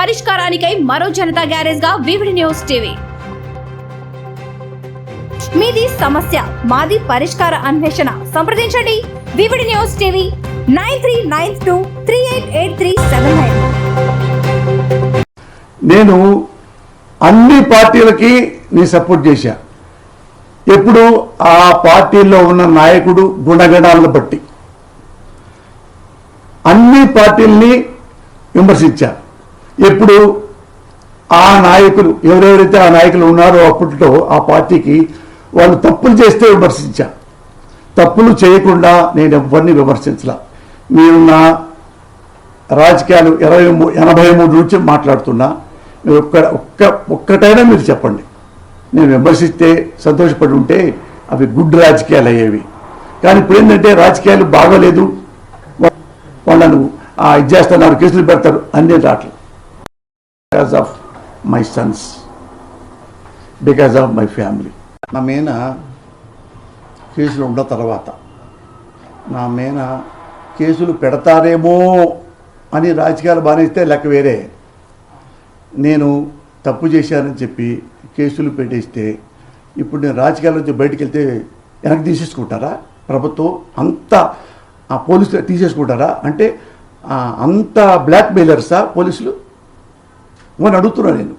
పరిష్కారానికై మరో జనతా గ్యారేజ్గా VVD news TV. మీది సమస్య మాది పరిష్కార అన్వేషణ. సంప్రదించండి. VVD news TV nine three nine two three eight eight three seven nine. నేను అన్ని పార్టీలకి నీ సపోర్ట్ చేశా. ఎప్పుడు ఆ పార్టీల్లో ఉన్న నాయకుడు గుణగణాలను బట్టి. అన్ని పార్టీల్ని విమర్శించారు ఎప్పుడు ఆ నాయకులు ఎవరెవరైతే ఆ నాయకులు ఉన్నారో అప్పట్లో ఆ పార్టీకి వాళ్ళు తప్పులు చేస్తే విమర్శించా. తప్పులు చేయకుండా నేను ఎవరిని విమర్శించలా. మీరున్న రాజకీయాలు ఇరవై ఎనభై మూడు నుంచి మాట్లాడుతున్నా. మీరు ఒక్క ఒక్క ఒక్కటైనా మీరు చెప్పండి. నేను విమర్శిస్తే సంతోషపడి ఉంటే అవి గుడ్ రాజకీయాలు అయ్యేవి. కానీ ఇప్పుడు ఏంటంటే రాజకీయాలు బాగోలేదు. వాళ్ళను ఆ, ఇది చేస్తున్నారు కేసులు పెడతారు అన్నీ రావట్లేదు because of my sons because of my family నా మీద కేసులు ఉన్న తర్వాత నా మీద కేసులు పెడతారేమో అని రాజకీయాలు బానేస్తే లెక్క వేరే. నేను తప్పు చేశానని చెప్పి కేసులు పెట్టేస్తే ఇప్పుడు నేను రాజకీయాల నుంచి బయటికి వెళ్తే వెనక్కి తీసేసుకుంటారా? ప్రభుత్వం అంత ఆ పోలీసులు తీసేసుకుంటారా? అంటే అంత బ్లాక్మెయిలర్సా పోలీసులు? అని అడుగుతున్నా నేను.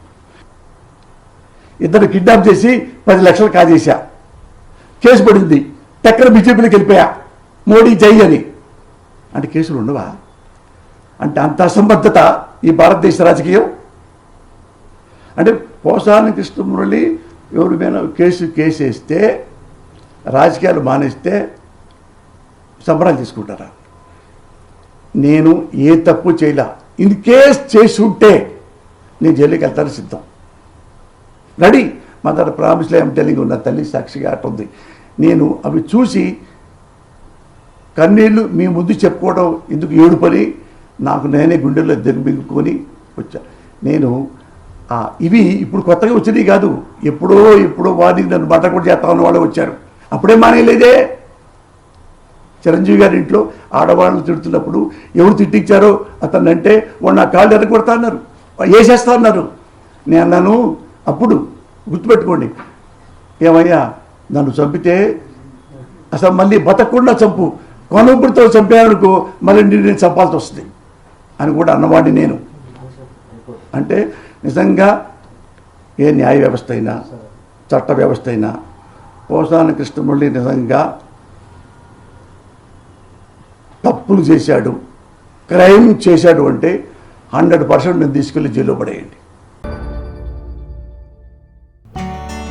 ఇద్దరు కిడ్నాప్ చేసి పది లక్షలు కాజేశా. కేసు పడింది. టక్కన బీజేపీలోకి వెళ్ళిపోయా. మోడీ జై అని. అంటే కేసులు ఉండవా? అంటే అంత అసంబద్ధత ఈ భారతదేశ రాజకీయం? అంటే పోసాని కృష్ణమురళి ఎవరి మీద కేసు కేసేస్తే రాజకీయాలు మానేస్తే సంబరాలు తీసుకుంటారా నేను ఏ తప్పు చేయలే. ఇన్ కేస్ చేసి ఉంటే నేను జైలుకి వెళ్తాను సిద్ధం. రెడీ. మా ప్రామిస్లో ఏం టెలింగ్ ఉన్న తల్లి సాక్షిగా అటుంది నేను అవి చూసి కన్నీళ్ళు మీ ముందు చెప్పుకోవడం ఎందుకు ఏడుపని నాకు నేనే గుండెల్లో దిగ్బింగుకొని వచ్చా. నేను ఇవి ఇప్పుడు కొత్తగా వచ్చినవి కాదు. ఎప్పుడో ఎప్పుడో వారికి నన్ను బట్ట కూడా చేస్తా వాళ్ళు వచ్చారు. అప్పుడే మానేయలేదే? చిరంజీవి గారి ఇంట్లో ఆడవాళ్ళు తిడుతున్నప్పుడు ఎవరు తిట్టించారో అతన్ని అంటే వాడు నా కాళ్ళు ఎరగొడతా అన్నారు. వేసేస్తా అన్నారు నేను అన్నాను అప్పుడు గుర్తుపెట్టుకోండి. ఏమయ్యా నన్ను చంపితే అసలు మళ్ళీ బతకకుండా చంపు. కొనుగుడితో చంపానుకో మళ్ళీ నేను చంపాల్సి వస్తుంది అని కూడా అన్నవాడిని నేను. అంటే నిజంగా ఏ న్యాయ వ్యవస్థ అయినా చట్ట వ్యవస్థ అయినా పోసాన కృష్ణమురళి నిజంగా తప్పులు చేశాడు క్రైమ్ చేశాడు అంటే హండ్రెడ్ పర్సెంట్ నేను తీసుకెళ్ళి జైల్లో పడేయండి.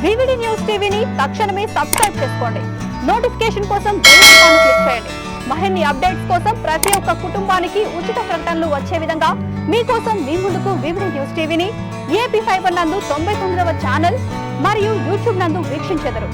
వివిడి న్యూస్ టీవీని తక్షణమే సబ్స్క్రైబ్ చేసుకోండి. నోటిఫికేషన్ కోసం బెల్ ఐకాన్ క్లిక్ చేయండి. మరిన్ని అప్డేట్స్ కోసం ప్రతి ఒక్క కుటుంబానికి ఉచిత ప్రకటనలు వచ్చే విధంగా మీకోసం మీ ముందుకు వివిడి న్యూస్ టీవీని ఏపీ ఫైబర్ నందు తొంభై తొమ్మిదవ ఛానల్ మరియు యూట్యూబ్ నందు వీక్షించెదరు.